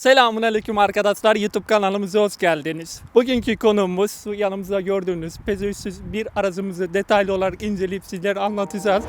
Selamun Aleyküm arkadaşlar YouTube kanalımıza hoş geldiniz. Bugünkü konuğumuz yanımızda gördüğünüz pezüzsüz bir aracımızı detaylı olarak inceleyip sizlere anlatacağız.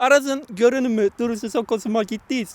Aracın görünümü, duruşu çok hoşuma gittiği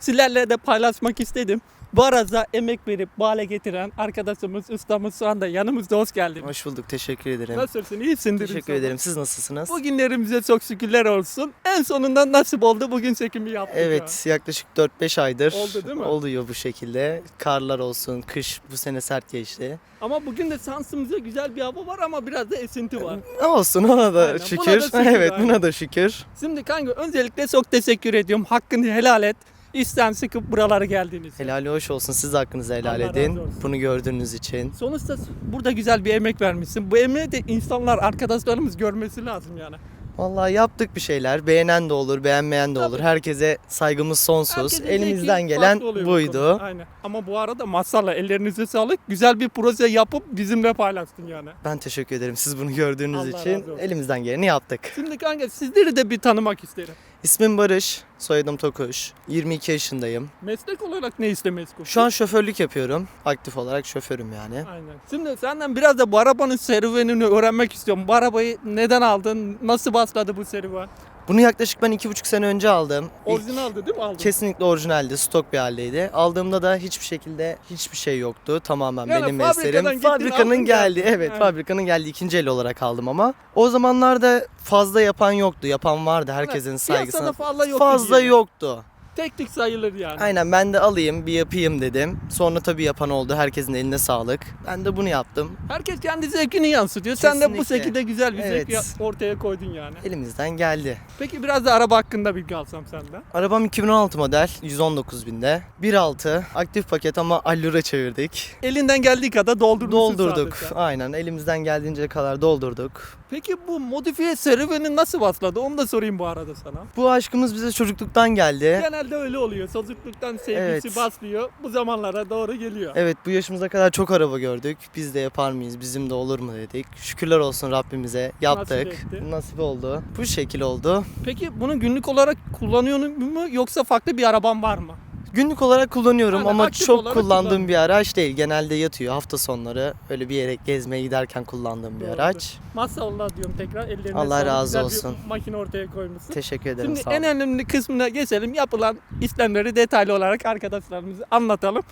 sizlerle de paylaşmak istedim. Bu araca emek verip bu hale getiren arkadaşımız, ustamız şu anda yanımızda hoş geldiniz. Hoş bulduk. Teşekkür ederim. Nasılsın? İyisindir Teşekkür ederim. Siz nasılsınız? Bugünlerimize çok şükürler olsun. En sonunda nasip oldu bugün çekimi yaptık. ya. Evet, yaklaşık 4-5 aydır Oldu değil mi? oluyor bu şekilde. Karlar olsun, kış bu sene sert geçti. Ama bugün de şansımıza güzel bir hava var ama biraz da esinti var. Ne olsun ona da Aynen, buna şükür. da şükür, evet, buna da şükür. Şimdi kanka öncelikle çok teşekkür ediyorum. Hakkını helal et. İşten sıkıp buralara geldiniz. Helali hoş olsun. Siz de hakkınızı helal Allah edin. razı olsun. Bunu gördüğünüz için. Sonuçta burada güzel bir emek vermişsin. Bu emeği de insanlar, arkadaşlarımız görmesi lazım yani. Vallahi yaptık bir şeyler. Beğenen de olur, beğenmeyen de olur. Tabii. Herkese saygımız sonsuz. Herkesin Elimizden zevki gelen farklı oluyor bu buydu. konuda. Aynen. Ama bu arada masallah ellerinize sağlık. Güzel bir proje yapıp bizimle paylaştın yani. Ben teşekkür ederim siz bunu gördüğünüz Allah için. olsun. Elimizden geleni yaptık. Şimdi kanka sizleri de bir tanımak isterim. İsmim Barış, soyadım Tokuş. 22 yaşındayım. Meslek olarak ne işte meşgul? Şu an şoförlük yapıyorum. Aktif olarak şoförüm yani. Aynen. Şimdi senden biraz da bu arabanın serüvenini öğrenmek istiyorum. Bu arabayı neden aldın? Nasıl başladı bu serüven? Bunu yaklaşık ben iki buçuk sene önce aldım. Orijinaldi değil mi aldın? Kesinlikle orijinaldi, stok bir haldeydi. Aldığımda da hiçbir şekilde hiçbir şey yoktu. Tamamen Yani benim fabrikadan eserim. gittin, Fabrikanın geldi. geldin. Evet, Yani. fabrikanın geldi. ikinci el olarak aldım ama. O zamanlarda fazla yapan yoktu. Yapan vardı herkesin saygısına. piyasada fazla yoktu Fazla diyelim. yoktu. Tek tek sayılır yani. Aynen ben de alayım bir yapayım dedim. Sonra tabii yapan oldu. Herkesin eline sağlık. Ben de bunu yaptım. Herkes kendi zevkini yansıtıyor. Sen de bu Kesinlikle. şekilde güzel bir zevk Evet. ya- ortaya koydun yani. Elimizden geldi. Peki biraz da araba hakkında bilgi alsam senden. Arabam 2016 model 119 binde. 1.6 aktif paket ama allura çevirdik. Elinden geldiği kadar doldurmuşsun Doldurduk. sadece. Aynen elimizden geldiğince kadar doldurduk. Peki bu modifiye serüveni nasıl başladı? Onu da sorayım bu arada sana. Bu aşkımız bize çocukluktan geldi. Genelde öyle oluyor. Çocukluktan sevgisi Evet. başlıyor. Bu zamanlara doğru geliyor. Evet bu yaşımıza kadar çok araba gördük. Biz de yapar mıyız? Bizim de olur mu dedik. Şükürler olsun Rabbimize. Yaptık. etti. Nasip oldu. Bu şekil oldu. Peki bunu günlük olarak kullanıyor mu yoksa farklı bir araban var mı? Günlük olarak kullanıyorum Yani ama aktif çok olarak kullandığım bir araç değil. Genelde yatıyor hafta sonları. Öyle bir yere gezmeye giderken kullandığım bir Doğrudur. araç. Maşallah diyorum tekrar ellerine Allah sağlık. razı Güzel olsun. Bir makine ortaya koymuşsun. Teşekkür ederim. Şimdi sağ en olun. önemli kısmına geçelim. Yapılan işlemleri detaylı olarak arkadaşlarımıza anlatalım.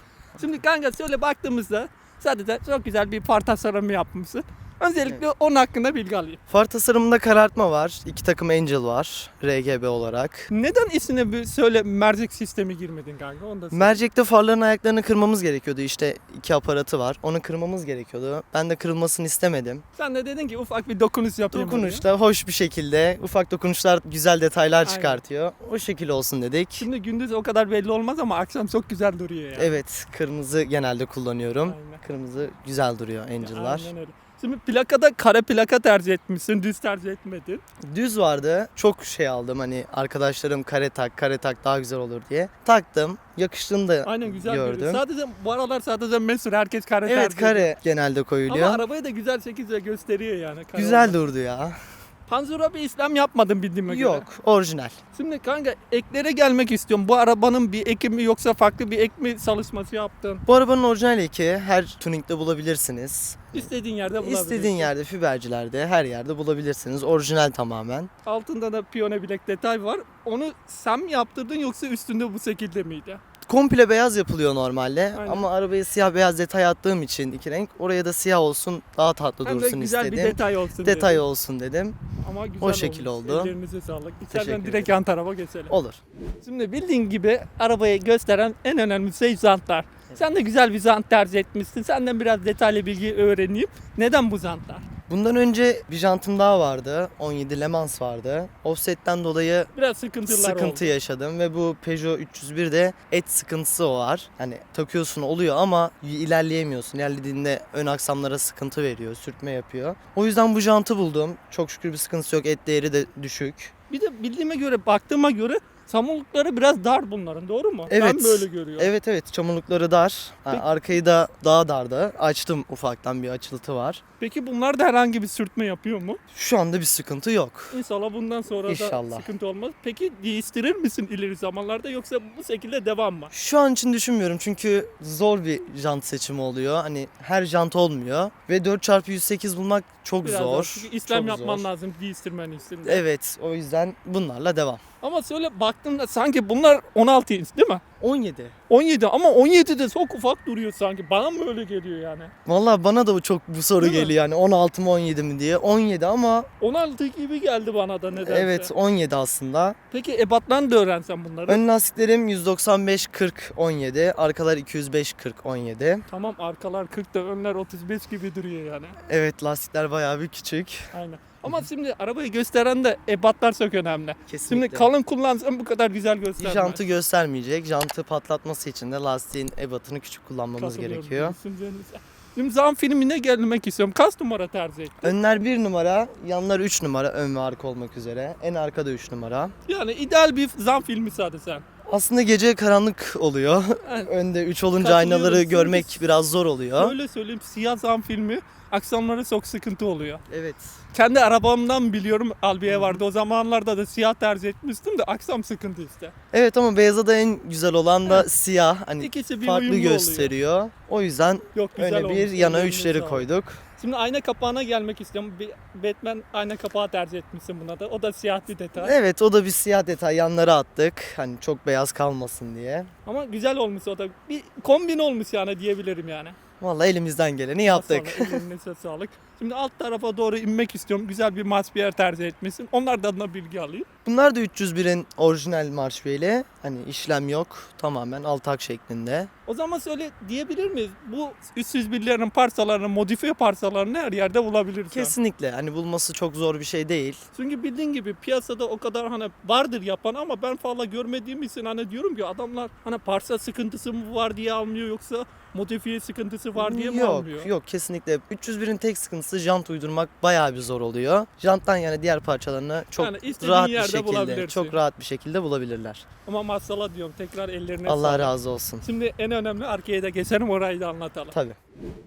Şimdi kanka şöyle baktığımızda sadece çok güzel bir far tasarımı yapmışsın. Öncelikle onun hakkında bilgi alayım. Far tasarımında karartma var. İki takım Angel var. RGB olarak. Neden içine bir söyle mercek sistemi girmedin kanka? Onu da söyle. Mercekte farların ayaklarını kırmamız gerekiyordu. İşte iki aparatı var. Onu kırmamız gerekiyordu. Ben de kırılmasını istemedim. Sen de dedin ki ufak bir dokunuş yapayım. oraya. Dokunuşta hoş bir şekilde ufak dokunuşlar güzel detaylar Aynen. çıkartıyor. O şekil olsun dedik. Şimdi gündüz o kadar belli olmaz ama akşam çok güzel duruyor yani. Evet kırmızı genelde kullanıyorum. Aynen. Kırmızı güzel duruyor Angel'lar. Aynen öyle. Şimdi plakada kare plaka tercih etmişsin, düz tercih etmedin. Düz vardı. Çok şey aldım hani arkadaşlarım kare tak kare tak daha güzel olur diye. Taktım. Yakıştığını da Aynen güzel gördüm. görünüyor. Sadece bu aralar sadece meşhur herkes kare Evet tercih ediyor. kare genelde koyuluyor. Ama arabayı da güzel şekilde gösteriyor yani. kare Güzel olmak. durdu ya. Panzura bir işlem yapmadım bildiğime göre. Yok orijinal. Şimdi kanka eklere gelmek istiyorum. Bu arabanın bir eki mi yoksa farklı bir ek mi çalışması yaptın? Bu arabanın orijinal eki her tuningde bulabilirsiniz. İstediğin yerde bulabilirsin. İstediğin yerde, fibercilerde, her yerde bulabilirsiniz. Orijinal tamamen. Altında da piyone bilek detay var. Onu sen mi yaptırdın yoksa üstünde bu şekilde miydi? Komple beyaz yapılıyor normalde Aynen. ama arabaya siyah beyaz detay attığım için iki renk oraya da siyah olsun daha tatlı Hem de dursun güzel istedim. bir detay olsun Detay dedim. olsun dedim. Ama güzel o şekil olmuş. oldu. Ellerinize sağlık. Teşekkür İçeriden direkt ederim. yan tarafa geçelim. Olur. Şimdi bildiğin gibi arabayı gösteren en önemli şey jantlar. Sen de güzel bir jant tercih etmişsin. Senden biraz detaylı bilgi öğreneyim. Neden bu jantlar? Bundan önce bir jantım daha vardı. 17 Le Mans vardı. Offset'ten dolayı Biraz sıkıntılar sıkıntı oldu. yaşadım ve bu Peugeot 301'de et sıkıntısı o var. Hani takıyorsun oluyor ama ilerleyemiyorsun. İlerlediğinde ön aksamlara sıkıntı veriyor, sürtme yapıyor. O yüzden bu jantı buldum. Çok şükür bir sıkıntısı yok. Et değeri de düşük. Bir de bildiğime göre, baktığıma göre samurlukları biraz dar bunların doğru mu? Evet. Ben böyle görüyorum. Evet evet çamurlukları dar. Peki- arkayı da daha dardı. Açtım ufaktan bir açıltı var. Peki bunlar da herhangi bir sürtme yapıyor mu? Şu anda bir sıkıntı yok. İnşallah bundan sonra da İnşallah. sıkıntı olmaz. Peki değiştirir misin ileri zamanlarda yoksa bu şekilde devam mı? Şu an için düşünmüyorum çünkü zor bir jant seçimi oluyor. Hani her jant olmuyor ve 4x108 bulmak çok Biraz zor. daha. Çünkü işlem çok yapman zor. lazım değiştirmen için. Evet o yüzden bunlarla devam. Ama şöyle baktığımda sanki bunlar 16 inç değil mi? 17. 17 ama 17 de çok ufak duruyor sanki. Bana mı öyle geliyor yani? Vallahi bana da bu çok bu soru Değil mi? geliyor yani 16 mı 17 mi diye. 17 ama 16 gibi geldi bana da nedense. evet 17 aslında. Peki ebatlarını da öğrensen bunları. Ön lastiklerim 195 40 17, arkalar 205 40 17. Tamam arkalar 40 da önler 35 gibi duruyor yani. Evet lastikler bayağı bir küçük. Aynen. Ama şimdi arabayı gösteren de ebatlar çok önemli. Kesinlikle. Şimdi kalın kullansan bu kadar güzel göstermez. Jantı göstermeyecek. Jantı patlatması için de lastiğin ebatını küçük kullanmamız Katılıyorum gerekiyor. düşüncenize. Şimdi zam filmine gelmek istiyorum. Kaç numara tercih ettin? Önler 1 numara, yanlar 3 numara ön ve arka olmak üzere. En arkada 3 numara. Yani ideal bir zam filmi sadece sen. Aslında gece karanlık oluyor. Önde 3 olunca aynaları görmek biraz zor oluyor. Öyle söyleyeyim siyah zam filmi akşamları çok sıkıntı oluyor. Evet. Kendi arabamdan biliyorum Albiye vardı. O zamanlarda da siyah tercih etmiştim de akşam sıkıntı işte. Evet ama beyaza da en güzel olan da siyah. Hani İkisi bir farklı uyumlu oluyor. gösteriyor. O yüzden Yok öne bir olmuş, yana üçleri sağlık. koyduk. Şimdi ayna kapağına gelmek istiyorum. Bir Batman ayna kapağı tercih etmişsin buna da. O da siyah bir detay. Evet o da bir siyah detay yanlara attık. Hani çok beyaz kalmasın diye. Ama güzel olmuş o da. Bir kombin olmuş yani diyebilirim yani. Vallahi elimizden geleni yaptık. Maşallah, elinize sağlık. Şimdi alt tarafa doğru inmek istiyorum. Güzel bir mas bir yer tercih etmişsin. Onlardan da bilgi alayım. Bunlar da 301'in orijinal marşveli. Hani işlem yok. Tamamen altak şeklinde. O zaman söyle diyebilir miyiz? Bu 301'lerin parçalarını, modifiye parçalarını her yerde bulabiliriz. Kesinlikle. Hani bulması çok zor bir şey değil. Çünkü bildiğin gibi piyasada o kadar hani vardır yapan ama ben fazla görmediğim için hani diyorum ki adamlar hani parça sıkıntısı mı var diye almıyor yoksa modifiye sıkıntısı var diye mi yok, almıyor? yok kesinlikle. 301'in tek sıkıntısı jant uydurmak bayağı bir zor oluyor. Janttan yani diğer parçalarını çok Yani rahat bir şekilde, çok rahat bir şekilde bulabilirler. Ama maşallah diyorum tekrar ellerine Allah sağlık. razı olsun. Şimdi en önemli arkaya da geçelim orayı da anlatalım. Tabii.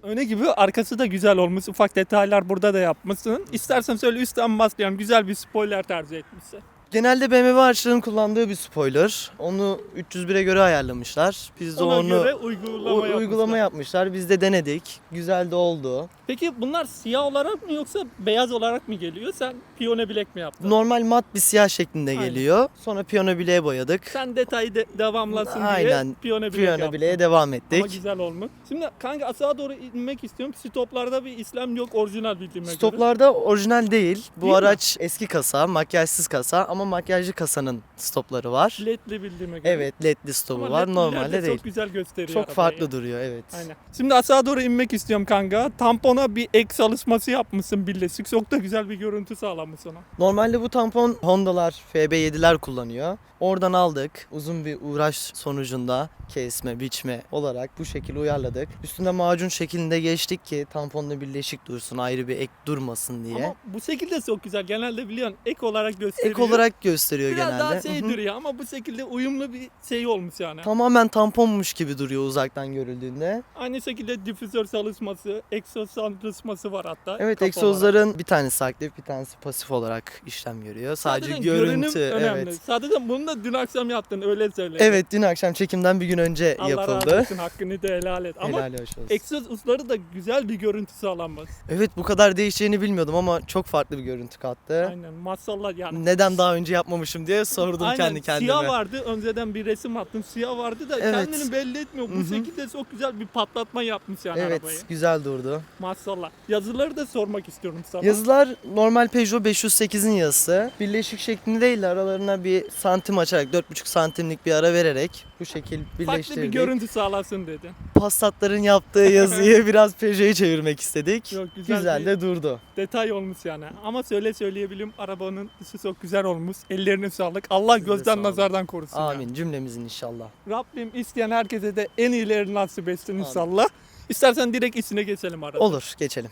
Öne gibi arkası da güzel olmuş. Ufak detaylar burada da yapmışsın. İstersen söyle üstten başlayalım. Güzel bir spoiler tercih etmişsin. Genelde BMW araçların kullandığı bir spoiler. Onu 301'e göre ayarlamışlar. Biz de Ona onu göre u- uygulama, uygulama yapmışlar. yapmışlar. Biz de denedik. Güzel de oldu. Peki bunlar siyah olarak mı yoksa beyaz olarak mı geliyor? Sen piyone bilek mi yaptın? Normal mat bir siyah şeklinde Aynen. geliyor. Sonra piyano bileğe boyadık. Sen detayı de devamlasın Aynen. diye piyone bilek Piyano yaptın. bileğe devam Ama ettik. güzel olmuş. Şimdi kanka aşağı doğru inmek istiyorum. Stoplarda bir işlem yok orijinal bildiğime göre. Stoplarda orijinal değil. Bu Değil mi? araç eski kasa, makyajsız kasa ama makyajlı kasanın stopları var. LED'li bildiğime göre. Evet, ledli stopu Ama var. ledliler de Normalde değil. Çok güzel gösteriyor Çok arabayı. farklı duruyor evet. Aynen. Şimdi aşağı doğru inmek istiyorum kanka. Tampona bir ek çalışması yapmışsın birleşik. Çok da güzel bir görüntü sağlamış ona. Normalde bu tampon Honda'lar, FB7'ler kullanıyor. Oradan aldık. Uzun bir uğraş sonucunda kesme, biçme olarak bu şekilde uyarladık. Üstünde macun şeklinde geçtik ki tamponla birleşik dursun, ayrı bir ek durmasın diye. Ama bu şekilde çok güzel. Genelde biliyorsun ek olarak gösteriyor. ek olarak gösteriyor Biraz genelde. daha şey Hı hı. duruyor ama bu şekilde uyumlu bir şey olmuş yani. Tamamen tamponmuş gibi duruyor uzaktan görüldüğünde. Aynı şekilde difüzör çalışması, egzoz çalışması var hatta. Evet egzozların bir tanesi aktif bir tanesi pasif olarak işlem görüyor. Sadece Zaten görüntü görünüm önemli. evet. Sadece bunu da dün akşam yaptın öyle söyle. Evet dün akşam çekimden bir gün önce Allah razı yapıldı. olsun hakkını da helal et. Ama Helal hoş olsun. egzoz uçları da güzel bir görüntü sağlanmaz. Evet bu kadar değişeceğini bilmiyordum ama çok farklı bir görüntü kattı. Aynen maşallah yani. Neden daha önce yapmamışım diye sordum Aynen, kendi kendime. Siyah vardı önceden bir resim attım siyah vardı da Evet. kendini belli etmiyor. Bu Hı hı. şekilde çok güzel bir patlatma yapmış yani Evet arabayı. güzel durdu. Maşallah. Yazıları da sormak istiyorum sana. Yazılar normal Peugeot 508'in yazısı. Birleşik şeklinde değil de aralarına bir santim açarak 4,5 santimlik bir ara vererek bu şekil Farklı bir birleştirdik. görüntü sağlasın dedi. Passat'ların yaptığı yazıyı biraz Peugeot'e çevirmek istedik. Yok, güzel güzel de durdu. Detay olmuş yani. Ama söyle söyleyebilirim arabanın dışı çok güzel olmuş. Ellerine sağlık. Allah Size gözden nazardan korusun. ya. Amin cümlemizin inşallah. Rabbim isteyen herkese de en iyilerini nasip etsin inşallah. İstersen direkt içine geçelim arada. Olur geçelim.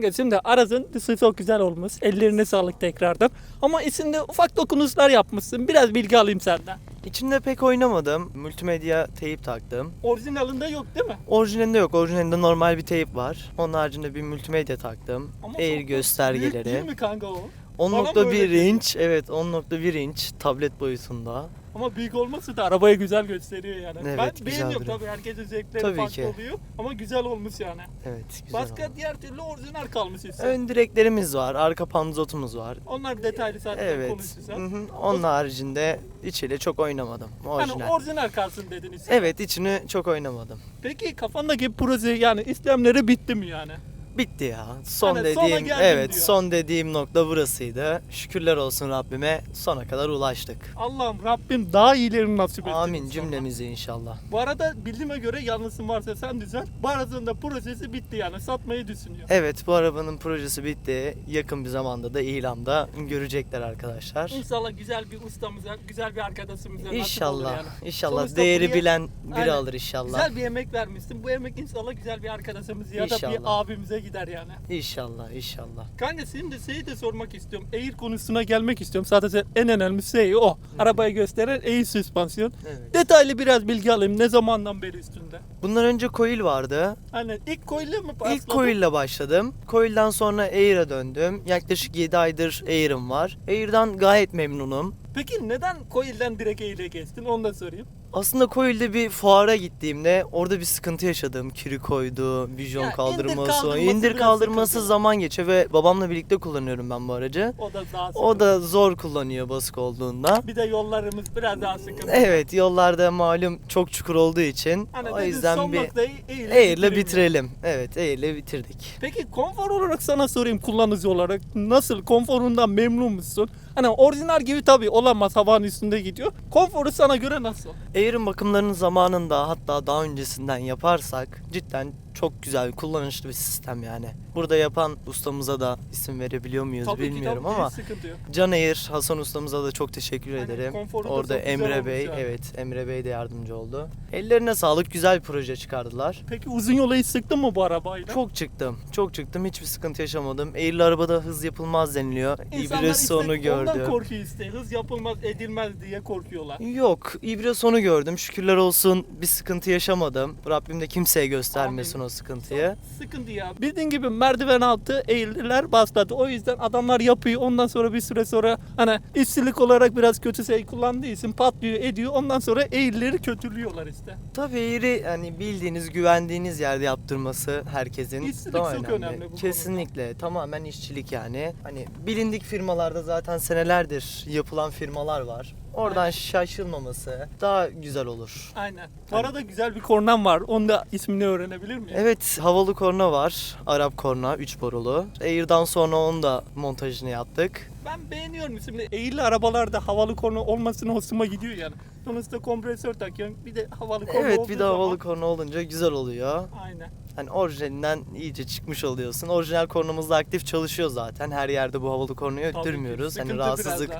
Kanka şimdi aracın dışı çok güzel olmuş. Ellerine sağlık tekrardan. Ama içinde ufak dokunuşlar yapmışsın. Biraz bilgi alayım senden. İçinde pek oynamadım. Multimedya teyip taktım. Orijinalinde yok değil mi? Orijinalinde yok. Orijinalinde normal bir teyip var. Onun haricinde bir multimedya taktım. Ama Air da Büyük göstergeleri. değil mi kanka o? Bana mı 10.1 öyle geliyor? inç. Evet 10.1 inç tablet boyutunda. Ama büyük olması da arabayı güzel gösteriyor yani. Evet, ben güzel beğeniyorum duruyor. tabii herkesin zevkleri Tabii farklı ki. oluyor. Ama güzel olmuş yani. Evet güzel Başka oldu. diğer türlü orijinal kalmış ise. Ön direklerimiz var. Arka panzotumuz var. Onlar detaylı zaten Evet. konuşursak. Hı hı. Onun haricinde içiyle çok oynamadım. Orijinal. Hani orijinal kalsın dediniz. Evet içini çok oynamadım. Peki kafandaki proje yani işlemleri bitti mi yani? Bitti ya. Son Hani sona dediğim geldim evet diyor. son dediğim nokta burasıydı. Şükürler olsun Rabbime sona kadar ulaştık. Allah'ım Rabbim daha iyilerini nasip etsin. Amin inşallah. cümlemizi inşallah. Bu arada bildiğime göre yanlışım varsa sen düzelt. Bu aracın da projesi bitti yani satmayı düşünüyor. Evet bu arabanın projesi bitti. Yakın bir zamanda da ilamda görecekler arkadaşlar. İnşallah güzel bir ustamıza, güzel bir arkadaşımıza nasip olur İnşallah. yani. İnşallah Sonuçta değeri buraya- bilen biri Aynen. alır inşallah. Güzel bir emek vermişsin. Bu emek inşallah güzel bir arkadaşımız ya da bir abimize gider yani. İnşallah inşallah. Kanka şimdi şeyi de sormak istiyorum. Air konusuna gelmek istiyorum. Sadece en önemli şey o. Arabaya gösteren Air süspansiyon. Evet. Detaylı biraz bilgi alayım. Ne zamandan beri üstünde? Bundan önce coil vardı. Hani ilk coil'le mi başladın? İlk coil ile başladım. Coil'den sonra Air'a döndüm. Yaklaşık 7 aydır Air'ım var. Air'dan gayet memnunum. Peki neden coil'den direkt Air'e geçtin? Onu da sorayım. Aslında Coil'de bir fuara gittiğimde orada bir sıkıntı yaşadım. Kiri koydu, vizyon Ya, indir kaldırması, kaldırması indir kaldırması sıkıntı. zaman geçiyor ve babamla birlikte kullanıyorum ben bu aracı. O da daha O da zor kullanıyor basık olduğunda. Bir de yollarımız biraz daha sıkıntı. Evet yollarda malum çok çukur olduğu için Hani o yüzden son bir Air'le bitireyim bitirelim. Evet Air'le bitirdik. Peki konfor olarak sana sorayım kullanıcı olarak nasıl konforundan memnun musun? Hani orijinal gibi tabii olamaz havanın üstünde gidiyor. Konforu sana göre nasıl? Air'in bakımlarını zamanında hatta daha öncesinden yaparsak cidden çok güzel kullanışlı bir sistem yani. Burada yapan ustamıza da isim verebiliyor muyuz Tabii ki, bilmiyorum tabii, ama sıkıntı yok. Can Air Hasan ustamıza da çok teşekkür Aynen, ederim. Orada Emre Bey yani. evet Emre Bey de yardımcı oldu. Ellerine sağlık güzel bir proje çıkardılar. Peki uzun yola hiç sıktın mı bu arabayla? Çok çıktım. Çok çıktım. Hiçbir sıkıntı yaşamadım. Air'li arabada hız yapılmaz deniliyor. İnsanlar İbre sonu işte ondan korkuyor işte. Hız yapılmaz edilmez diye korkuyorlar. Yok, ibre sonu gördüm. Şükürler olsun bir sıkıntı yaşamadım. Rabbim de kimseye göstermesin. O sıkıntıyı. Sıkıntı ya. Bildiğin gibi merdiven altı eğildiler başladı. O yüzden adamlar yapıyor. Ondan sonra bir süre sonra hani işçilik olarak biraz kötü şey kullandığı için patlıyor ediyor. Ondan sonra eğilleri kötülüyorlar işte. Tabii eğri hani bildiğiniz, güvendiğiniz yerde yaptırması herkesin İşçilik daha çok önemli. önemli bu Kesinlikle. Tamamen işçilik yani. Hani bilindik firmalarda zaten senelerdir yapılan firmalar var. Oradan şaşılmaması daha güzel olur. Aynen. Bu arada güzel bir kornam var. Onu da ismini öğrenebilir miyim? Evet havalı korna var. Arap korna 3 borulu. Air'dan sonra onun da montajını yaptık. Ben beğeniyorum şimdi eğili arabalarda havalı korna olmasına hoşuma gidiyor yani. Sonuçta kompresör takıyorsun bir de havalı korna Evet bir de havalı zaman- korna olunca güzel oluyor. Aynen. Hani orijinalinden iyice çıkmış oluyorsun. Orijinal kornamız da aktif çalışıyor zaten. Her yerde bu havalı kornayı öttürmüyoruz. Hani rahatsızlık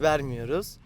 vermiyoruz.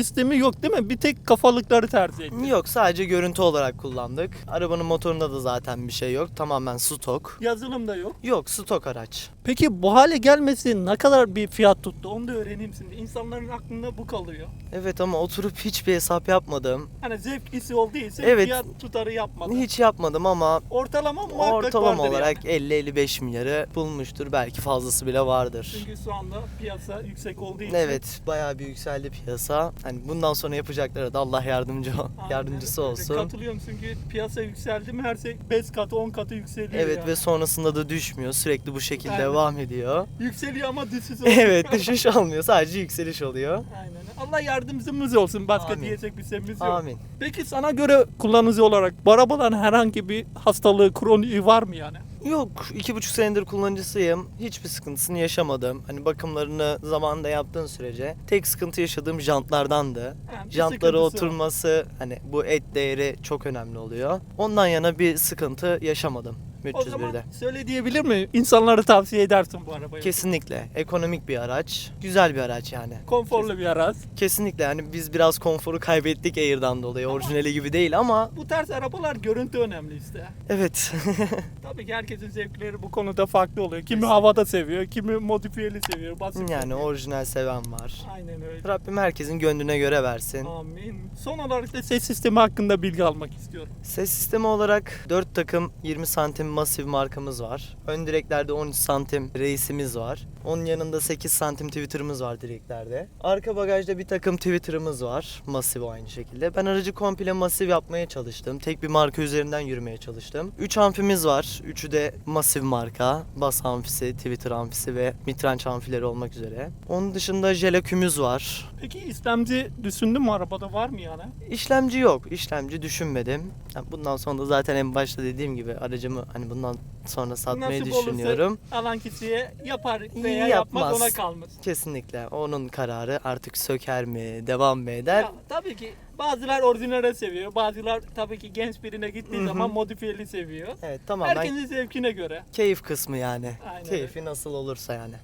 Sistemi yok değil mi? Bir tek kafalıkları tercih ettin. Yok sadece görüntü olarak kullandık. Arabanın motorunda da zaten bir şey yok. Tamamen stok. Yazılım da yok. Yok stok araç. Peki bu hale gelmesi ne kadar bir fiyat tuttu? Onu da öğreneyim şimdi. İnsanların aklında bu kalıyor. Evet ama oturup hiçbir hesap yapmadım. Hani zevklisi olduğu için Evet. fiyat tutarı yapmadı. Hiç yapmadım ama Ortalama muhakkak ortalama vardır olarak yani. 50-55 milyarı bulmuştur. Belki fazlası bile vardır. Çünkü şu anda piyasa yüksek olduğu için. Evet bayağı bir yükseldi piyasa. Hani bundan sonra yapacaklara da Allah yardımcı Aynen yardımcısı olsun. Katılıyorum çünkü piyasa yükseldi mi her şey 5 katı 10 katı yükseliyor Evet yani. ve sonrasında da düşmüyor. Sürekli bu şekilde Aynen. devam ediyor. Yükseliyor ama düşüş oluyor. Evet düşüş olmuyor. Sadece yükseliş oluyor. Aynen. Allah yardımcımız olsun. Başka Amin. diyecek bir şeyimiz yok. Amin. Peki sana göre kullanıcı olarak bu arabaların herhangi bir hastalığı, kroniği var mı yani? Yok, iki buçuk senedir kullanıcısıyım. Hiçbir sıkıntısını yaşamadım. Hani bakımlarını zamanında yaptığın sürece. Tek sıkıntı yaşadığım jantlardandı. Yani var. oturması, hani bu et değeri çok önemli oluyor. Ondan yana bir sıkıntı yaşamadım O zaman 301'de. söyle diyebilir mi? İnsanları tavsiye edersin bu arabayı. Kesinlikle ekonomik bir araç, güzel bir araç yani. Konforlu bir araç. Kesinlikle yani biz biraz konforu kaybettik Air'dan dolayı. Orijinali gibi değil ama Bu tarz arabalar görüntü önemli işte. evet. Tabii ki herkesin zevkleri bu konuda farklı oluyor. Kimi havada seviyor, kimi modifiyeli seviyor. Basit yani seviyor. orijinal seven var. Aynen öyle. Rabbim herkesin gönlüne göre versin. Amin. Son olarak da ses sistemi hakkında bilgi almak istiyorum. Ses sistemi olarak 4 takım 20 santim masif markamız var. Ön direklerde 13 santim reisimiz var. Onun yanında 8 santim Twitter'ımız var direklerde. Arka bagajda bir takım Twitter'ımız var. Masif aynı şekilde. Ben aracı komple masif yapmaya çalıştım. Tek bir marka üzerinden yürümeye çalıştım. 3 amfimiz var. Üçü de masif marka. Bas amfisi, Twitter amfisi ve mitrenç amfileri olmak üzere. Onun dışında jelekümüz var. Peki işlemci düşündün mü arabada var mı yani? İşlemci yok. İşlemci düşünmedim. Yani bundan sonra da zaten en başta dediğim gibi aracımı hani bundan sonra satmayı Nasip olursa düşünüyorum. alan kişiye yapar veya yapmaz yapmaz. ona kalmış. Kesinlikle onun kararı artık söker mi, devam mı eder? Ya, tabii ki bazılar orijinale seviyor. Bazılar tabii ki genç birine gittiği Hı hı. zaman modifiyeli seviyor. Evet tamamen Herkesin zevkine göre. keyif kısmı yani. Aynen Keyfi nasıl olursa yani.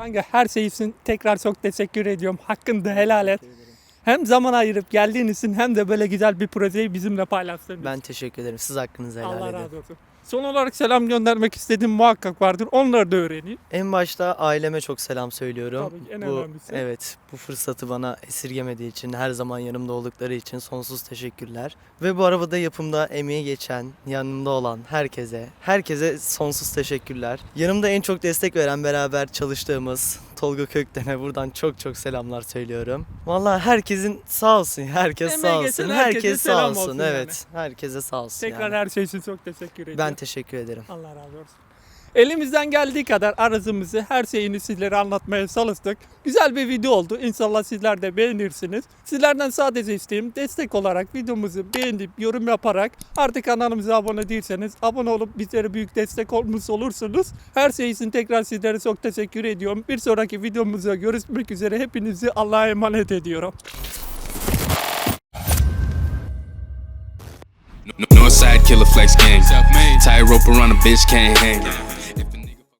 Kanka her şey için tekrar çok teşekkür ediyorum. Hakkında helal et. Hem zaman ayırıp geldiğin için hem de böyle güzel bir projeyi bizimle paylaştığın için. Ben teşekkür ederim. Siz hakkınızı helal Allah edin. razı olsun. Son olarak selam göndermek istediğim muhakkak vardır. Onları da öğreneyim. En başta aileme çok selam söylüyorum. Tabii ki en bu, önemlisi. Evet, bu fırsatı bana esirgemediği için, her zaman yanımda oldukları için sonsuz teşekkürler. Ve bu arabada yapımda emeği geçen, yanımda olan herkese, herkese sonsuz teşekkürler. Yanımda en çok destek veren beraber çalıştığımız Tolga Kökten'e buradan çok çok selamlar söylüyorum. Vallahi herkesin sağ olsun, herkes Emeği sağ geçen olsun, herkese herkes sağ selam olsun. olsun evet, herkese sağ olsun. Tekrar yani. her şey için çok teşekkür ediyorum. Ben teşekkür ederim. Allah razı olsun. Elimizden geldiği kadar arızımızı, her şeyini sizlere anlatmaya çalıştık. Güzel bir video oldu. İnşallah sizler de beğenirsiniz. Sizlerden sadece isteğim destek olarak videomuzu beğenip yorum yaparak artık kanalımıza abone değilseniz abone olup bizlere büyük destek olmuş olursunuz. Her şey için tekrar sizlere çok teşekkür ediyorum. Bir sonraki videomuzda görüşmek üzere. Hepinizi Allah'a emanet ediyorum. Northside killer flex gang. Tight rope around a bitch can't hang.